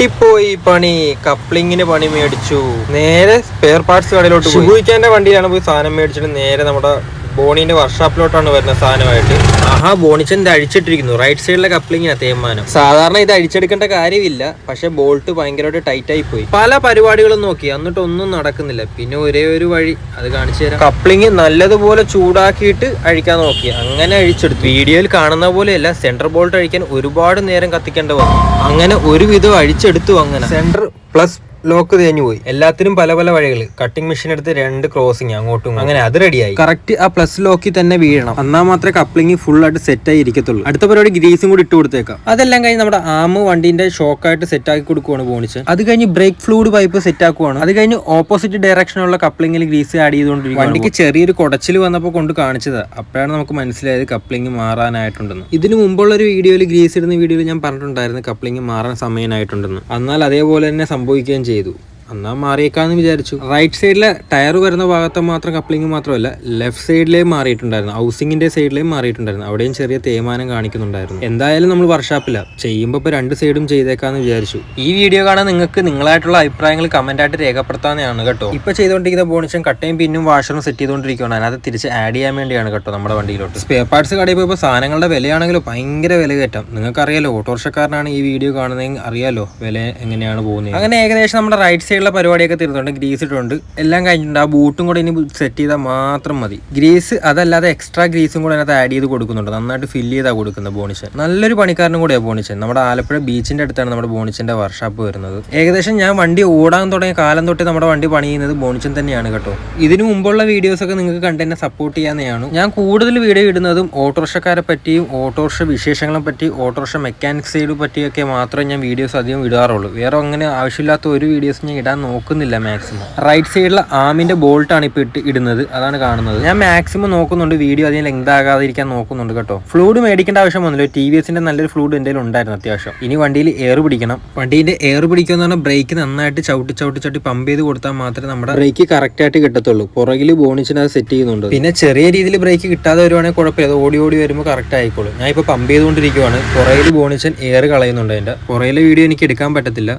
കിട്ടിപ്പോയി പണി. കപ്ലിങ്ങിന് പണി മേടിച്ചു. നേരെ സ്പെയർ പാർട്സ് കടയിലോട്ട് ഷുബുയിക്കാന്റെ വണ്ടിയിലാണ് പോയി സാധനം മേടിച്ചിട്ട് നേരെ നമ്മുടെ ബോണിന്റെ വർഷാപ്പിലോട്ടാണ് വരുന്ന സാധനമായിട്ട്. ആഹാ ബോണിച്ചൻ ഇത് അഴിച്ചിട്ടിരിക്കുന്നു? റൈറ്റ് സൈഡിലെ കപ്ലിങ്ങിനാ തേമാനം സാധാരണ ഇത് അഴിച്ചെടുക്കേണ്ട കാര്യമില്ല പക്ഷെ ബോൾട്ട് ഭയങ്കരമായിട്ട് ടൈറ്റ് ആയി പോയി പല പരിപാടികളും നോക്കി എന്നിട്ട് ഒന്നും നടക്കുന്നില്ല. പിന്നെ ഒരേ ഒരു വഴി അത് കാണിച്ചു തരാം. കപ്ലിങ് നല്ലതുപോലെ ചൂടാക്കിയിട്ട് അഴിക്കാൻ നോക്കി. അങ്ങനെ അഴിച്ചെടുത്തു. വീഡിയോയിൽ കാണുന്ന പോലെയല്ല സെന്റർ ബോൾട്ട് അഴിക്കാൻ ഒരുപാട് നേരം കത്തിക്കേണ്ട വന്നു. അങ്ങനെ ഒരുവിധം അഴിച്ചെടുത്തു അങ്ങനെ. സെന്റർ പ്ലസ് ലോക്ക് തേഞ്ഞു പോയി. എല്ലാത്തിനും പല പല വഴികൾ കട്ടിംഗ് മെഷീൻ എടുത്ത് രണ്ട് ക്രോസിങ് അങ്ങോട്ടും അങ്ങനെ അത് റെഡിയായി കറക്റ്റ് ആ പ്ലസ് ലോക്കിൽ തന്നെ വീഴണം. എന്നാൽ മാത്രമേ കപ്ലിംഗ് ഫുൾ ആയിട്ട് സെറ്റ് ആയി ഇരിക്കത്തുള്ളൂ. അടുത്ത പരിപാടി ഗ്രീസും കൂടി ഇട്ട് കൊടുത്തേക്കാം. അതെല്ലാം കഴിഞ്ഞ് നമ്മുടെ ആമ് വണ്ടിന്റെ ഷോക്ക് ആയിട്ട് സെറ്റ് ആക്കി കൊടുക്കുവാണ് പോണിച്ച് അത് കഴിഞ്ഞ് ബ്രേക്ക് ഫ്ലൂഡ് പൈപ്പ് സെറ്റ് ആക്കുവാണ്. അത് കഴിഞ്ഞ് ഓപ്പോസിറ്റ് ഡയറക്ഷനുള്ള കപ്ലിംഗിൽ ഗ്രീസ് ആഡ് ചെയ്തുകൊണ്ടിരിക്കും വണ്ടിക്ക് ചെറിയൊരു കുടച്ചിൽ വന്നപ്പോൾ കൊണ്ട് കാണിച്ചത്. അപ്പോഴാണ് നമുക്ക് മനസ്സിലായത് കപ്ലിംഗ് മാറാനായിട്ടുണ്ടെന്ന്. ഇതിനു മുമ്പുള്ള ഒരു വീഡിയോയിൽ ഗ്രീസ് ഇടുന്ന വീഡിയോയിൽ ഞാൻ പറഞ്ഞിട്ടുണ്ടായിരുന്നു കപ്ലിംഗ് മാറാൻ സമയമായിട്ടുണ്ടെന്ന്. എന്നാൽ അതേപോലെ തന്നെ സംഭവിക്കുകയും ചെയ്തു എന്നാൽ മാറിയേക്കാന്ന് വിചാരിച്ചു. റൈറ്റ് സൈഡിലെ ടയർ വരുന്ന ഭാഗത്ത് മാത്രം കപ്ലിംഗ് മാത്രമല്ല ലെഫ്റ്റ് സൈഡിലേയും മാറിയിട്ടുണ്ടായിരുന്നു. ഹൗസിംഗിന്റെ സൈഡിലേയും മാറിയിട്ടുണ്ടായിരുന്നു. അവിടെയും ചെറിയ തേയ്മാനം കാണിക്കുന്നുണ്ടായിരുന്നു. എന്തായാലും നമ്മൾ വർഷാപ്പില്ല ചെയ്യുമ്പോൾ ഇപ്പോൾ രണ്ട് സൈഡും ചെയ്തേക്കാന്ന് വിചാരിച്ചു. ഈ വീഡിയോ കാണാൻ നിങ്ങൾക്ക് നിങ്ങളായിട്ടുള്ള അഭിപ്രായങ്ങൾ കമന്റ് ആയിട്ട് രേഖപ്പെടുത്താനാണ് കേട്ടോ. ഇപ്പൊ ചെയ്തുകൊണ്ടിരിക്കുന്ന ബോണിച്ചും കട്ടയും പിന്നും വാഷറും സെറ്റ് ചെയ്തുകൊണ്ടിരിക്കുകയാണ് അതിനകത്ത് തിരിച്ച് ആഡ് ചെയ്യാൻ വേണ്ടിയാണ് കേട്ടോ നമ്മുടെ വണ്ടിയിലോട്ട്. സ്പെയർ പാർട്സ് കടയിൽ പോയപ്പോൾ സാധനങ്ങളുടെ വിലയാണെങ്കിലും ഭയങ്കര വില കയറ്റം നിങ്ങൾക്കറിയാലോ ഓട്ടോറിക്ഷക്കാരനാണ് ഈ വീഡിയോ കാണുന്നതെങ്കിൽ അറിയാലോ വില എങ്ങനെയാണ് പോകുന്നത് അങ്ങനെ ഏകദേശം നമ്മുടെ റൈറ്റ് സൈഡിലെ പരിപാടിയൊക്കെ തീർന്നുണ്ട് ഗ്രീസ് ഇട്ടുണ്ട് എല്ലാം കഴിഞ്ഞിട്ടുണ്ട്. ആ ബൂട്ടും കൂടെ ഇനി സെറ്റ് ചെയ്താൽ മാത്രം മതി. ഗ്രീസ് അതല്ലാതെ എക്സ്ട്രാ ഗ്രീസും കൂടെ അതിനകത്ത് ആഡ് ചെയ്ത് കൊടുക്കുന്നുണ്ട്. നന്നായിട്ട് ഫില്ല് ചെയ്താൽ കൊടുക്കുന്നത് ബോണിച്ചൻ നല്ലൊരു പണിക്കാരനും കൂടെയാണ് ബോണിച്ചൻ നമ്മുടെ ആലപ്പുഴ ബീച്ചിന്റെ അടുത്താണ് നമ്മുടെ ബോണിച്ചന്റെ വർക്ക്ഷോപ്പ് വരുന്നത്. ഏകദേശം ഞാൻ വണ്ടി ഓടാൻ തുടങ്ങിയ കാലം തൊട്ട് നമ്മുടെ വണ്ടി പണിയുന്നത് ബോണിച്ചൻ തന്നെയാണ് കേട്ടോ. ഇതിനു മുമ്പുള്ള വീഡിയോസ് ഒക്കെ നിങ്ങൾക്ക് കണ്ട് എന്നെ സപ്പോർട്ട് ചെയ്യാവുന്നതാണ്. ഞാൻ കൂടുതൽ വീഡിയോ ഇടുന്നതും ഓട്ടോറിക്ഷക്കാരെ പറ്റിയും ഓട്ടോറിക്ഷ വിശേഷങ്ങളെ പറ്റി ഓട്ടോറിക്ഷ മെക്കാനിക്സ് സൈഡ് പറ്റിയൊക്കെ മാത്രമേ ഞാൻ വീഡിയോസ് അധികം ഇടാറുള്ളൂ. വേറെ അങ്ങനെ ആവശ്യമില്ലാത്ത ഒരു വീഡിയോസ് ഞാൻ നോക്കുന്നില്ല മാക്സിമം. റൈറ്റ് സൈഡിലെ ആമിന്റെ ബോൾട്ട് ആണ് ഇട്ട് ഇടുന്നത്. അതാണ് കാണുന്നത്. ഞാൻ മാക്സിമം നോക്കുന്നുണ്ട്. വീഡിയോ അധികം ലെങ്ത് ആകാതിരിക്കാൻ നോക്കുന്നുണ്ട് കേട്ടോ. ഫ്ലൂഡ് മേടിക്കേണ്ട ആവശ്യം വന്നില്ല. ടി വി എസിന്റെ നല്ലൊരു ഫ്ലൂഡ് എന്തെങ്കിലും ഉണ്ടായിരുന്നു അത്യാവശ്യം. ഇനി വണ്ടിയിൽ എയർ പിടിക്കണം. വണ്ടിന്റെ എയർ പിടിക്കുക എന്ന് പറഞ്ഞാൽ ബ്രേക്ക് നന്നായിട്ട് ചവിട്ടി ചവിട്ടി ചവിട്ടി പമ്പ് ചെയ്ത് കൊടുത്താൽ മാത്രമേ നമ്മുടെ ബ്രേക്ക് കറക്റ്റ് ആയിട്ട് കിട്ടത്തുള്ളൂ. പുറകിൽ ബോണിച്ചിന് അത് സെറ്റ് ചെയ്യുന്നുണ്ട്. പിന്നെ ചെറിയ രീതിയിൽ ബ്രേക്ക് കിട്ടാതെ വരുവാണെങ്കിൽ കുഴപ്പമില്ല. ഓടി ഓടി വരുമ്പോൾ കറക്റ്റ് ആയിക്കോളും. ഞാൻ ഇപ്പോൾ പമ്പ് ചെയ്തുകൊണ്ടിരിക്കുവാണ്. പുറകിൽ ബോണിച്ചൻ എയർ കളയുന്നുണ്ട് അതിന്റെ പുറകിലെ വീഡിയോ എനിക്ക് എടുക്കാൻ പറ്റത്തില്ല.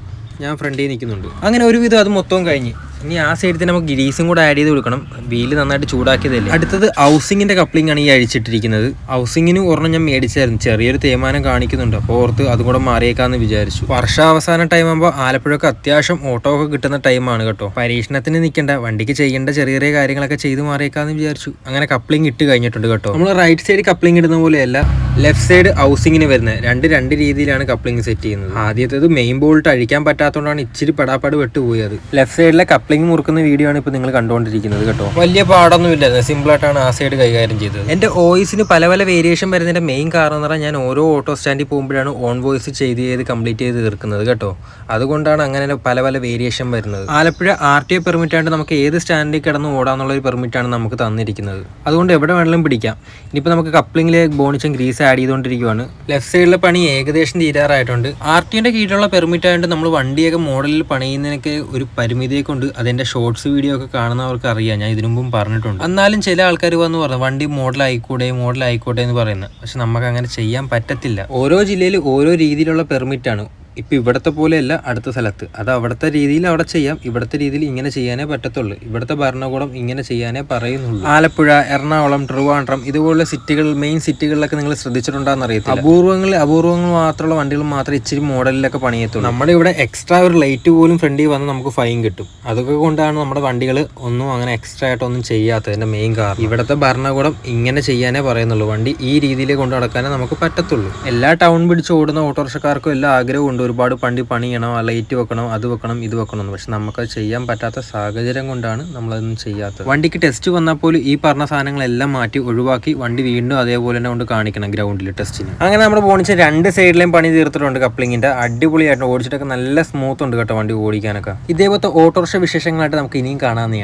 ഞാൻ ഫ്രണ്ടിൽ നിൽക്കുന്നുണ്ട്. അങ്ങനെ ഒരുവിധം അത് മൊത്തവും കഴിഞ്ഞ്. ഇനി ആ സൈഡിൽ തന്നെ നമുക്ക് ഗ്രീസും കൂടെ ആഡ് ചെയ്ത് കൊടുക്കണം. വീൽ നന്നായിട്ട് ചൂടാക്കിയതല്ലേ? അടുത്തത് ഹൗസിങ്ങിന്റെ കപ്ലിംഗ് ആണ് ഈ അഴിച്ചിട്ടിരിക്കുന്നത്. ഹൗസിങ്ങിന് ഒരെണ്ണം ഞാൻ മേടിച്ചായിരുന്നു. ചെറിയൊരു തേമാനം കാണിക്കുന്നുണ്ട്. അപ്പോൾ ഓർത്ത് അതും കൂടെ മാറിയേക്കാന്ന് വിചാരിച്ചു. വർഷാവസാന ടൈം ആകുമ്പോൾ ആലപ്പുഴക്ക് അത്യാവശ്യം ഓട്ടോ ഒക്കെ കിട്ടുന്ന ടൈമാണ് കേട്ടോ. പരീക്ഷണത്തിന് നിൽക്കേണ്ട. വണ്ടിക്ക് ചെയ്യേണ്ട ചെറിയ ചെറിയ കാര്യങ്ങളൊക്കെ ചെയ്ത് മാറിയേക്കാന്ന് വിചാരിച്ചു. അങ്ങനെ കപ്ലിംഗ് ഇട്ട് കഴിഞ്ഞിട്ടുണ്ട് കേട്ടോ. നമ്മൾ റൈറ്റ് സൈഡ് കപ്ലിംഗ് ഇടുന്ന പോലെയല്ല. ലെഫ്റ്റ് സൈഡ് ഹൗസിങ്ങിന് വരുന്നത്. രണ്ട് രണ്ട് രീതിയിലാണ് കപ്ലിംഗ് സെറ്റ് ചെയ്യുന്നത്. ആദ്യത്തേത് മെയിൻ ബോൾട്ട് അഴിക്കാൻ പറ്റാത്തതുകൊണ്ടാണ് ഇച്ചിരി പടാപ്പാട് വെട്ടുപോയി അത്. ലെഫ്റ്റ് സൈഡിലെ കപ്ലിംഗ് മുറുക്കുന്ന വീഡിയോ ആണ് ഇപ്പോൾ നിങ്ങൾ കണ്ടുകൊണ്ടിരിക്കുന്നത് കേട്ടോ. വലിയ പാടൊന്നും ഇല്ലായിരുന്നു. സിമ്പിൾ ആയിട്ടാണ് ആ സൈഡ് കൈകാര്യം ചെയ്തത്. എന്റെ വോയിസിന് പല പല വേരിയേഷൻ വരുന്നതിന്റെ മെയിൻ കാരണം എന്ന് പറഞ്ഞാൽ ഞാൻ ഓരോ ഓട്ടോ സ്റ്റാൻഡിൽ പോകുമ്പോഴാണ് ഓൺ വോയിസ് ചെയ്ത് ചെയ്ത് കംപ്ലീറ്റ് ചെയ്ത് തീർക്കുന്നത് കേട്ടോ. അതുകൊണ്ടാണ് അങ്ങനെ പല പല വേരിയേഷൻ വരുന്നത്. Alappuzha R T O permit ആയിട്ട് നമുക്ക് ഏത് സ്റ്റാൻഡിൽ കിടന്ന് ഓടാന്നുള്ള ഒരു ആണ് നമുക്ക് തന്നിരിക്കുന്നത്. അതുകൊണ്ട് എവിടെ വേണമെങ്കിലും പിടിക്കാം. ഇനിയിപ്പോൾ നമുക്ക് കപ്ലിംഗിലെ ബോണിച്ചും ഗ്രീസ് ആഡ് ചെയ്തുകൊണ്ടിരിക്കുവാണ്. ലെഫ്റ്റ് സൈഡിലെ പണി ഏകദേശം തീരാറായിട്ടുണ്ട്. ആർ ടി കീഴിലുള്ള പെർമിറ്റ് ആയതുകൊണ്ട് നമ്മൾ വണ്ടിയൊക്കെ മോഡലിൽ പണിയുന്നതിനൊക്കെ ഒരു പരിമിതിയൊക്കെ ഉണ്ട് അതിന്റെ ഷോർട്സ് വീഡിയോ ഒക്കെ കാണുന്നവർക്ക് അറിയാം. ഞാൻ ഇതിനു മുമ്പും പറഞ്ഞിട്ടുണ്ട്. എന്നാലും ചില ആൾക്കാർ വന്ന് പറഞ്ഞു വണ്ടി മോഡൽ ആയിക്കോട്ടെ മോഡൽ ആയിക്കോട്ടെ എന്ന് പറയുന്നത്. പക്ഷെ നമുക്ക് അങ്ങനെ ചെയ്യാൻ പറ്റത്തില്ല. ഓരോ ജില്ലയിൽ ഓരോ രീതിയിലുള്ള പെർമിറ്റ് ആണ് ഇവിടുത്തെ പോലെയല്ല അടുത്ത സ്ഥലത്ത്. അത് അവിടുത്തെ രീതിയിൽ അവിടെ ചെയ്യാം. ഇവിടുത്തെ രീതിയിൽ ഇങ്ങനെ ചെയ്യാനേ പറ്റത്തുള്ളൂ. ഇവിടുത്തെ ഭരണകൂടം ഇങ്ങനെ ചെയ്യാനേ പറയുന്നുള്ളൂ. ആലപ്പുഴ എറണാകുളം ട്രിവാൻഡ്രം ഇതുപോലുള്ള സിറ്റികൾ മെയിൻ സിറ്റികളിലൊക്കെ നിങ്ങൾ ശ്രദ്ധിച്ചിട്ടുണ്ടാകുന്ന അറിയത്തില്ല. അപൂർവങ്ങളിൽ അപൂർവങ്ങൾ മാത്രമുള്ള വണ്ടികൾ മാത്രം ഇച്ചിരി മോഡലിലൊക്കെ പണിയത്തുള്ളൂ. നമ്മുടെ ഇവിടെ എക്സ്ട്രാ ഒരു ലൈറ്റ് പോലും ഫ്രണ്ടിൽ വന്ന് നമുക്ക് ഫൈൻ കിട്ടും. അതൊക്കെ കൊണ്ടാണ് നമ്മുടെ വണ്ടികൾ ഒന്നും അങ്ങനെ എക്സ്ട്രാ ആയിട്ടൊന്നും ചെയ്യാത്തതിന്റെ മെയിൻ കാരണം. ഇവിടുത്തെ ഭരണകൂടം ഇങ്ങനെ ചെയ്യാനേ പറയുന്നുള്ളൂ. വണ്ടി ഈ രീതിയിൽ കൊണ്ട് നടക്കാനേ നമുക്ക് പറ്റത്തുള്ളൂ. എല്ലാ ടൗൺ പിടിച്ച് ഓടുന്ന ഓട്ടോറിക്ഷക്കാർക്കും എല്ലാ ആഗ്രഹമുണ്ട് ഒരുപാട് പണ്ടി പണിയണം ലൈറ്റ് വെക്കണം അത് വെക്കണം ഇത് വെക്കണം എന്ന്. പക്ഷെ നമുക്കത് ചെയ്യാൻ പറ്റാത്ത സാഹചര്യം കൊണ്ടാണ് നമ്മളതൊന്നും ചെയ്യാത്തത്. വണ്ടിക്ക് ടെസ്റ്റ് വന്നാൽ പോലും ഈ പറഞ്ഞ സാധനങ്ങളെല്ലാം മാറ്റി ഒഴിവാക്കി വണ്ടി വീണ്ടും അതേപോലെ തന്നെ കൊണ്ട് കാണിക്കണം ഗ്രൗണ്ടിൽ ടെസ്റ്റിന് അങ്ങനെ നമ്മുടെ പോണിച്ച് രണ്ട് സൈഡിലെയും പണി തീർത്തിട്ടുണ്ട് കപ്ലിങ്ങിന്റെ അടിപൊളിയായിട്ട് ഓടിച്ചിട്ടൊക്കെ നല്ല സ്മൂത്ത് ഉണ്ട് കേട്ടോ വണ്ടി ഓടിക്കാനൊക്കെ. ഇതേപോലത്തെ ഓട്ടോറിക്ഷ വിശേഷങ്ങളായിട്ട് നമുക്ക് ഇനിയും കാണാവുന്നതാണ്.